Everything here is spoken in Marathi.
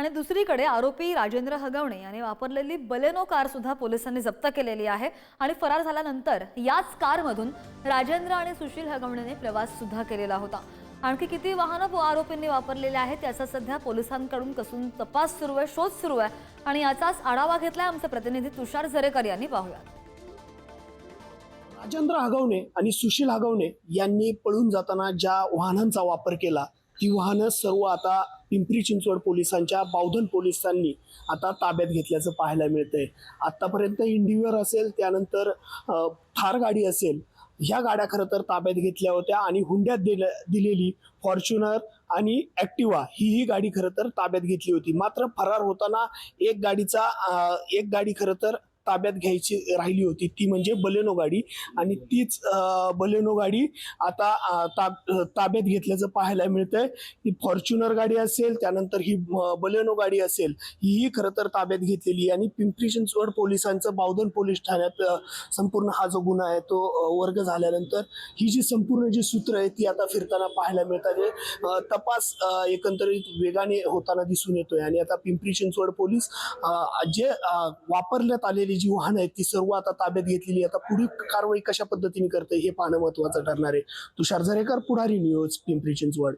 आणि दुसरीकडे आरोपी राजेंद्र हगवणे याने वापरलेली बलेनो कार सुद्धा पोलिसांनी जप्त केलेली आहे. आणि फरार झाल्यानंतर याच कारमधून राजेंद्र आणि सुशील हगवणेने प्रवास सुद्धा केलेला होता. आणखी किती वाहनं आरोपींनी वापरलेले आहेत याचा सध्या पोलिसांकडून कसून तपास सुरू आहे शोध सुरू आहे. आणि याचाच आढावा घेतलाय आमचे प्रतिनिधी तुषार झरेकर यांनी. पाहूया. राजेंद्र हगवणे आणि सुशील हगवणे यांनी पळून जाताना ज्या वाहनांचा वापर केला ती वाहनं सर्व आता पिंपरी चिंचवड पोलिसांच्या बावधन पोलिसांनी आता ताब्यात घेतल्याचं पाहायला मिळतंय. आतापर्यंत इंडिव्हिअर असेल त्यानंतर थार गाडी असेल ह्या गाड्या खरं तर ताब्यात घेतल्या होत्या आणि हुंड्यात दिल दिलेली फॉर्च्युनर आणि ॲक्टिवा ही ही गाडी खरं तर ताब्यात घेतली होती. मात्र फरार होताना एक गाडीचा एक गाडी खरं तर ताब्यात घ्यायची राहिली होती. ती म्हणजे बलेनो गाडी. आणि तीच बलेनो गाडी आता ताब ताब्यात घेतल्याचं पाहायला मिळतंय. ही फॉर्च्युनर गाडी असेल त्यानंतर ही बलेनो गाडी असेल हीही खरं तर ताब्यात घेतलेली आहे. आणि पिंपरी चिंचवड पोलिसांचं बावधन पोलीस ठाण्यात संपूर्ण हा जो गुन्हा आहे तो वर्ग झाल्यानंतर ही जी संपूर्ण जी सूत्र आहे ती आता फिरताना पाहायला मिळतात. तपास एकंदरीत वेगाने होताना दिसून येतोय. आणि आता पिंपरी चिंचवड पोलीस जे वापरण्यात आलेली जी वाहनं आहेत ती सर्व आता ताब्यात घेतलेली आता पुढील कारवाई कशा पद्धतीने करते हे पाहणं महत्वाचं ठरणार आहे. तुषार झरेकर पुढारी न्यूज पिंपरी चिंचवड.